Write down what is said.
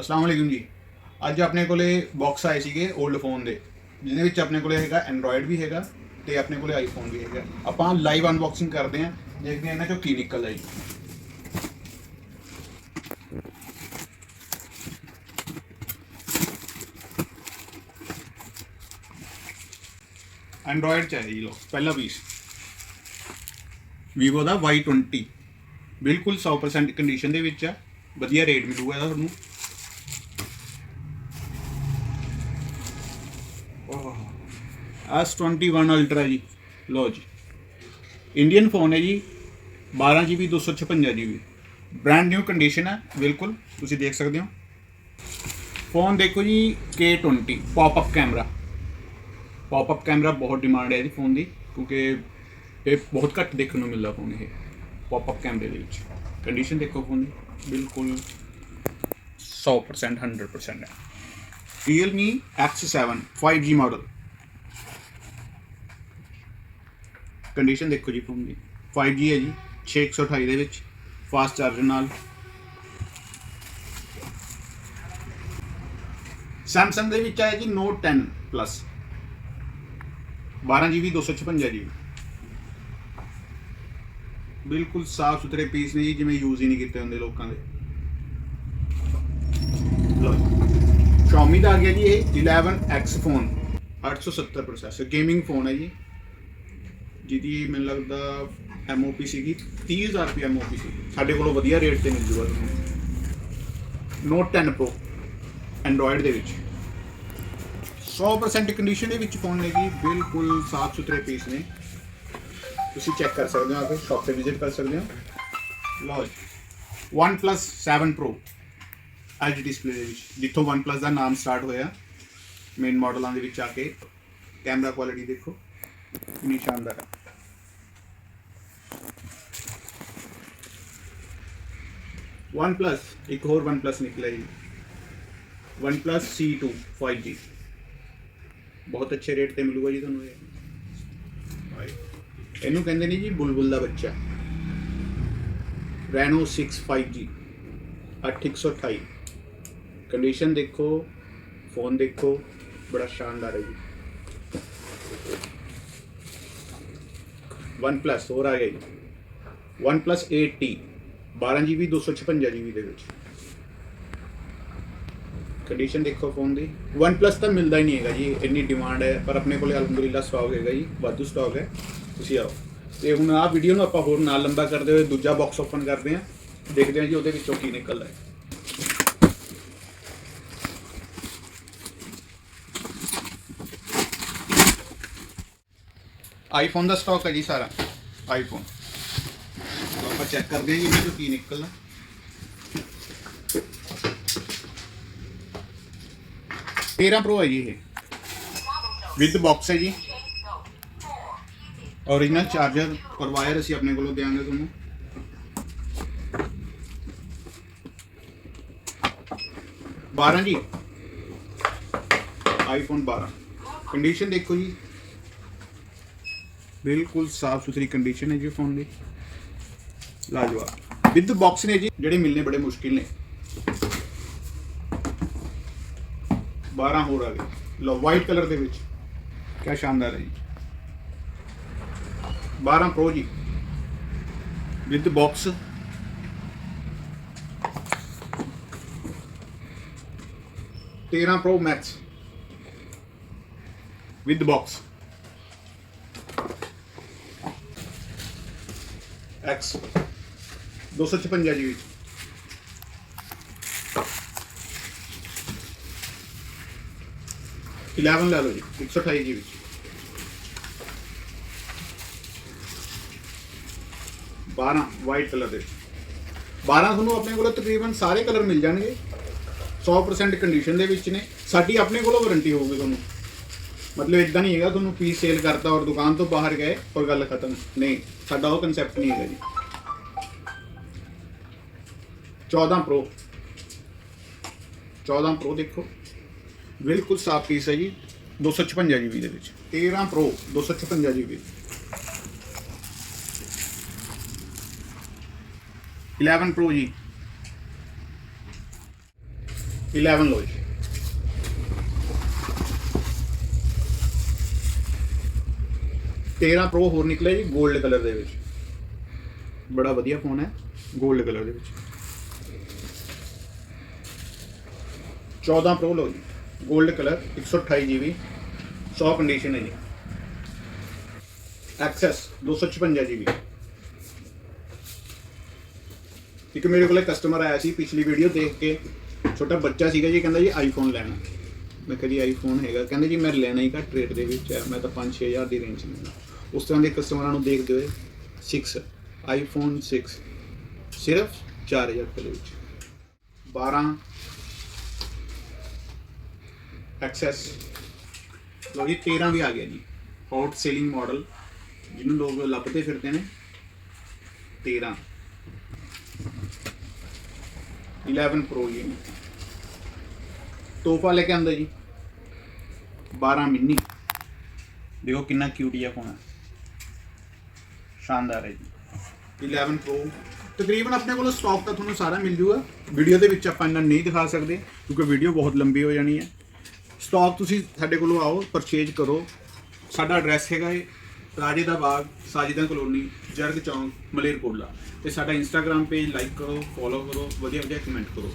ਅਸਲਾਮ ਵਾਲੇਕੁਮ ਜੀ। ਅੱਜ ਆਪਣੇ ਕੋਲੇ ਬਾਕਸ ਆਏ ਸੀਗੇ 올ਡ ਫੋਨ ਦੇ, ਜਿਹਦੇ ਵਿੱਚ ਆਪਣੇ ਕੋਲੇ ਹੈਗਾ ਐਂਡਰੋਇਡ ਵੀ ਹੈਗਾ ਤੇ ਆਪਣੇ ਕੋਲੇ ਆਈਫੋਨ ਵੀ ਹੈਗਾ। ਆਪਾਂ ਲਾਈਵ ਅਨਬਾਕਸਿੰਗ ਕਰਦੇ ਹਾਂ, ਦੇਖਦੇ ਹਾਂ ਇਹਨਾਂ ਚੋਂ ਕੀ ਨਿਕਲਦਾ ਜੀ। ਐਂਡਰੋਇਡ ਚ ਹੈ ਜੀ ਲੋ ਪਹਿਲਾ ਪੀਸ Vivo ਦਾ Y20 ਬਿਲਕੁਲ 100% ਕੰਡੀਸ਼ਨ ਦੇ ਵਿੱਚ ਆ, ਵਧੀਆ ਰੇਟ ਮਿਲੂਗਾ ਇਹਦਾ ਤੁਹਾਨੂੰ। S21 ਅਲਟਰਾ ਜੀ। ਲੋ ਜੀ। ਇੰਡੀਅਨ ਫੋਨ ਹੈ ਜੀ 12 GB 256 GB brand new condition ਹੈ, ਬਿਲਕੁਲ, ਤੁਸੀਂ ਦੇਖ ਸਕਦੇ ਹੋ। ਫੋਨ ਦੇਖੋ ਜੀ K20 pop up camera pop up camera ਬਹੁਤ ਡਿਮਾਂਡ ਹੈ ਜੀ ਫੋਨ ਦੀ, ਕਿਉਂਕਿ ਇਹ ਬਹੁਤ ਘੱਟ ਦੇਖਣ ਨੂੰ ਮਿਲਦਾ ਫੋਨ ਇਹ। ਪੌਪ ਅਪ ਕੈਮਰੇ ਦੇ ਵਿੱਚ। ਕੰਡੀਸ਼ਨ ਦੇਖੋ ਫੋਨ ਦੀ, ਬਿਲਕੁਲ 100% 100% ਹੈ। Realme X7 5G model condition ਦੇਖੋ ਜੀ ਫੋਨ ਦੀ 5G ਹੈ ਜੀ 628 ਦੇ ਵਿੱਚ ਫਾਸਟ ਚਾਰਜਰ ਨਾਲ। Samsung ਦੇ ਵਿੱਚ ਆਇਆ ਜੀ Note 10 Plus 12 GB 256 GB ਬਿਲਕੁਲ ਸਾਫ਼ ਸੁਥਰੇ ਪੀਸ ਨੇ ਜੀ, ਜਿਵੇਂ ਯੂਜ਼ ਹੀ ਨਹੀਂ ਕੀਤੇ ਹੁੰਦੇ ਲੋਕਾਂ ਦੇ। ਲਓ Xiaomi ਦਾ ਆ ਗਿਆ ਜੀ ਇਹ 11X phone 870 processor gaming phone ਹੈ ਜੀ। ਜਿਹਦੀ ਮੈਨੂੰ ਲੱਗਦਾ MOP ਸੀਗੀ 30000 ਰੁਪਏ MOP ਸੀ। ਸਾਡੇ ਕੋਲੋਂ ਵਧੀਆ ਰੇਟ ਤੇ ਮਿਲ ਜੂਗਾ ਤੁਹਾਨੂੰ। ਨੋਟ 10 ਪ੍ਰੋ ਐਂਡਰੋਇਡ ਦੇ ਵਿੱਚ। 100% ਕੰਡੀਸ਼ਨ ਦੇ ਵਿੱਚ ਫੋਨ ਨੇ ਬਿਲਕੁਲ ਸਾਫ਼ ਸੁਥਰੇ ਪੀਸ ਨੇ। ਤੁਸੀਂ ਚੈੱਕ ਕਰ ਸਕਦੇ ਹੋ, ਆ ਕੇ ਸ਼ਾਪ ਤੇ ਵਿਜ਼ਿਟ ਕਰ ਸਕਦੇ ਹੋ। ਲਓ ਜੀ, OnePlus 7 Pro ਅੱਜ ਡਿਸਪਲੇ ਦੇ ਵਿੱਚ। ਜਿੱਥੋਂ OnePlus ਦਾ ਨਾਮ ਸਟਾਰਟ ਹੋਇਆ ਮੇਨ ਮਾਡਲਾਂ ਦੇ ਵਿੱਚ ਆ ਕੇ। ਕੈਮਰਾ ਕੁਆਲਿਟੀ ਦੇਖੋ ਕਿੰਨੀ ਸ਼ਾਨਦਾਰ ਹੈ OnePlus ਇੱਕ ਹੋਰ OnePlus ਨਿਕਲਿਆ ਜੀ OnePlus C2 5G ਬਹੁਤ ਅੱਛੇ ਰੇਟ ਤੇ ਮਿਲੂਗਾ ਜੀ ਤੁਹਾਨੂੰ ਇਹ ਇਹਨੂੰ ਕਹਿੰਦੇ ਨੇ ਜੀ ਬੁਲਬੁਲ ਦਾ ਬੱਚਾ Reno 6 5G 8128 ਕੰਡੀਸ਼ਨ ਦੇਖੋ ਫੋਨ ਦੇਖੋ ਬੜਾ ਸ਼ਾਨਦਾਰ ਹੈ ਜੀ OnePlus ਹੋਰ ਆ ਗਿਆ ਜੀ OnePlus 8T 12 GB 256 GB ਦੇ ਵਿੱਚ। ਕੰਡੀਸ਼ਨ ਦੇਖੋ ਫੋਨ ਦੀ। OnePlus ਤਾਂ ਮਿਲਦਾ ਹੀ ਨਹੀਂ ਹੈਗਾ ਜੀ, ਇੰਨੀ ਡਿਮਾਂਡ ਹੈ, ਪਰ ਆਪਣੇ ਕੋਲੇ ਅਲਹਮਦੁਲਿਲਾ ਸਟਾਕ ਹੈਗਾ ਜੀ, ਵਾਧੂ ਸਟਾਕ ਹੈ। ਤੁਸੀਂ ਆਓ। ਤੇ ਹੁਣ ਆਹ ਵੀਡੀਓ ਨੂੰ ਆਪਾਂ ਹੋਰ ਨਾਲ ਲੰਬਾ ਕਰਦੇ ਹੋਏ ਦੂਜਾ ਬਾਕਸ ਓਪਨ ਕਰਦੇ ਹਾਂ। ਦੇਖਦੇ ਹਾਂ ਜੀ ਉਹਦੇ ਵਿੱਚੋਂ ਕੀ ਨਿਕਲਦਾ ਹੈ। ਆਈਫੋਨ ਦਾ ਸਟਾਕ ਹੈ ਜੀ ਸਾਰਾ। ਆਈਫੋਨ पर चेक कर देंगे ये तो की निकलना तेरह प्रो है जी ये विद बॉक्स है जी ओरिजिनल चार्जर और वायर असं अपने को देंगे तुम बारह जी आईफोन बारह कंडीशन देखो जी बिल्कुल साफ़ सुथरी कंडीशन है जी फ़ोन की ਲਾਜਵਾਬ ਵਿਦ ਬਾਕਸ ਨੇ ਜੀ, ਜਿਹੜੇ ਮਿਲਨੇ ਬੜੇ ਮੁਸ਼ਕਿਲ ਨੇ। 12 ਹੋਰ ਆ ਗਏ। ਲੋ ਵਾਈਟ ਕਲਰ ਦੇ ਵਿੱਚ। ਕੀ ਸ਼ਾਨਦਾਰ ਹੈ ਜੀ। 12 ਪ੍ਰੋ ਜੀ। ਵਿਦ ਬਾਕਸ ਤੇਰਾਂ pro max with box X 256 ਜੀ ਵਿੱਚ। ਇਲੈਵਨ ਲੈ ਲਓ ਜੀ 128 ਜੀ ਵਿੱਚ। 12 ਵਾਈਟ ਕਲਰ ਦੇ। 12 ਤੁਹਾਨੂੰ ਆਪਣੇ ਕੋਲ ਤਕਰੀਬਨ ਸਾਰੇ ਕਲਰ ਮਿਲ ਜਾਣਗੇ। 100% ਕੰਡੀਸ਼ਨ ਦੇ ਵਿੱਚ ਨੇ। ਸਾਡੀ ਆਪਣੇ ਕੋਲੋਂ ਵਾਰੰਟੀ ਹੋਊਗੀ ਤੁਹਾਨੂੰ। ਮਤਲਬ ਇਦਾਂ ਨਹੀਂ ਹੈਗਾ, ਤੁਹਾਨੂੰ ਪੀਸ ਸੇਲ ਕਰਤਾ ਔਰ ਦੁਕਾਨ ਤੋਂ ਬਾਹਰ ਗਏ ਔਰ ਗੱਲ ਖਤਮ। ਨਹੀਂ, ਸਾਡਾ ਉਹ ਕਨਸੈਪਟ ਨਹੀਂ ਹੈਗਾ ਜੀ। 14 ਪ੍ਰੋ। 14 ਪ੍ਰੋ ਦੇਖੋ। ਬਿਲਕੁਲ ਸਾਫ਼ ਪੀਸ ਹੈ ਜੀ। 256 ਜੀਬੀ ਦੇ ਵਿੱਚ। 13 ਪ੍ਰੋ 256 ਜੀਬੀ 11 ਪ੍ਰੋ ਜੀ। 11 ਲਓ ਜੀ। ਤੇਰਾਂ ਪ੍ਰੋ ਹੋਰ ਨਿਕਲਿਆ ਜੀ 골ਡ ਕਲਰ ਦੇ ਵਿੱਚ। ਬੜਾ ਵਧੀਆ ਫੋਨ ਹੈ 골ਡ ਕਲਰ ਦੇ ਵਿੱਚ। 14 ਪ੍ਰੋ ਲਓ ਜੀ। 골ਡ ਕਲਰ 128 GB 100 ਕੰਡੀਸ਼ਨ ਹੈ ਜੀ। ਐਕਸੈਸ 256 GB ਇੱਕ ਮੇਰੇ ਕੋਲ ਕਸਟਮਰ ਆਇਆ ਸੀ ਪਿਛਲੀ ਵੀਡੀਓ ਦੇਖ ਕੇ। ਛੋਟਾ ਬੱਚਾ ਸੀਗਾ ਜੀ, ਕਹਿੰਦਾ ਜੀ ਆਈਫੋਨ ਲੈਣਾ। ਮੈਂ ਕਿਹਾ ਜੀ ਆਈਫੋਨ ਹੈਗਾ। ਕਹਿੰਦੇ ਜੀ ਮੈਂ ਲੈਣਾ ਹੀ ਘੱਟ ਰੇਟ ਦੇ ਵਿੱਚ ਹੈ ਮੈਂ ਤਾਂ 5-6000 ਦੀ ਰੇਂਜ 'ਚ ਲੈਣਾ। ਉਸ ਤਰ੍ਹਾਂ ਦੇ ਕਸਟਮਰਾਂ ਨੂੰ ਦੇਖਦੇ ਹੋਏ 6 ਆਈਫੋਨ 6 ਸਿਰਫ 4000 ਰੁਪਏ ਦੇ ਵਿੱਚ। 12 ਐਕਸੈਸ। ਲੋ ਜੀ 13 ਵੀ ਆ ਗਿਆ ਜੀ। ਹੌਟ ਸੇਲਿੰਗ ਮਾਡਲ ਜਿਹਨੂੰ ਲੋਕ ਲੱਭਦੇ ਫਿਰਦੇ ਨੇ। 13 11 ਪ੍ਰੋ ਜੀ। ਤੋਹਫਾ ਲੈ ਕੇ ਆਂਦਾ ਜੀ। 12 ਮਿੰਨੀ। ਦੇਖੋ ਕਿੰਨਾ ਕਿਊਟ ਜਿਹਾ ਫੋਨ ਹੈ ਸ਼ਾਨਦਾਰ ਹੈ ਜੀ। 11 ਪ੍ਰੋ ਤਕਰੀਬਨ ਆਪਣੇ ਕੋਲ ਸਟਾਕ ਤਾਂ ਤੁਹਾਨੂੰ ਸਾਰਾ ਮਿਲ ਜੂਗਾ। ਵੀਡੀਓ ਦੇ ਵਿੱਚ ਆਪਾਂ ਇੰਨਾ ਨਹੀਂ ਦਿਖਾ ਸਕਦੇ, ਕਿਉਂਕਿ ਵੀਡੀਓ ਬਹੁਤ ਲੰਬੀ ਹੋ ਜਾਣੀ ਹੈ। ਸਟਾਕ ਤੁਸੀਂ ਸਾਡੇ ਕੋਲੋਂ ਆਓ ਪਰਚੇਜ ਕਰੋ। ਸਾਡਾ ਐਡਰੈਸ ਹੈਗਾ ਹੈ ਰਾਜੇ ਦਾ ਬਾਗ, ਸਾਜਿਦਾ ਕਲੋਨੀ, ਜਰਗ ਚੌਂਕ, ਮਲੇਰਕੋਟਲਾ। ਤੇ ਸਾਡਾ ਇੰਸਟਾਗ੍ਰam ਪੇਜ ਲਾਈਕ ਕਰੋ ਫੋਲੋ ਕਰੋ ਵਧੀਆ ਵਧੀਆ ਕਮੈਂਟ ਕਰੋ।